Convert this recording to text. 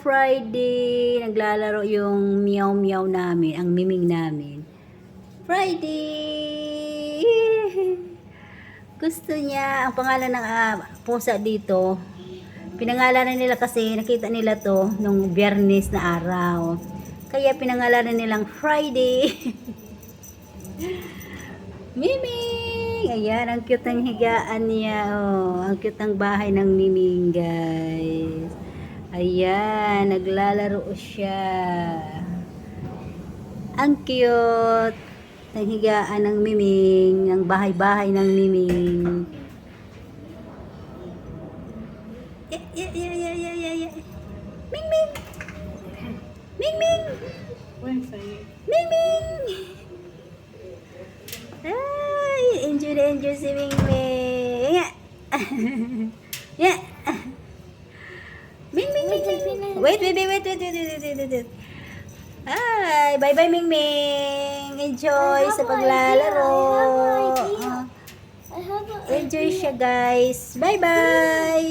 Friday. Naglalaro yung meow meow namin, ang miming namin. Friday! Gusto niya, ang pangalan ng ah, pusa dito, pinangalanan nila kasi nakita nila to nung biyernes na araw. Kaya pinangalanan nilang Friday. Miming! Ayan, ang cute ng higaan niya. Oh. Ang cute ng bahay ng Miming, guys. Ayan, naglalaro siya. Ang cute ng higaan ng Miming, ng bahay-bahay ng Miming. Yeah, yeah, yeah, yeah, yeah, yeah, yeah. Ming, Ming! Ming, Ming! Ming, Ming! Ay, enjoy na enjoy si Ming Ming. Yeah. yeah. Ming Ming Ming Ming. Wait, wait, wait, wait, wait, wait, wait, wait, wait, wait. Ay, bye bye Ming Ming. Enjoy sa paglalaro. I have an Enjoy siya guys. Bye bye.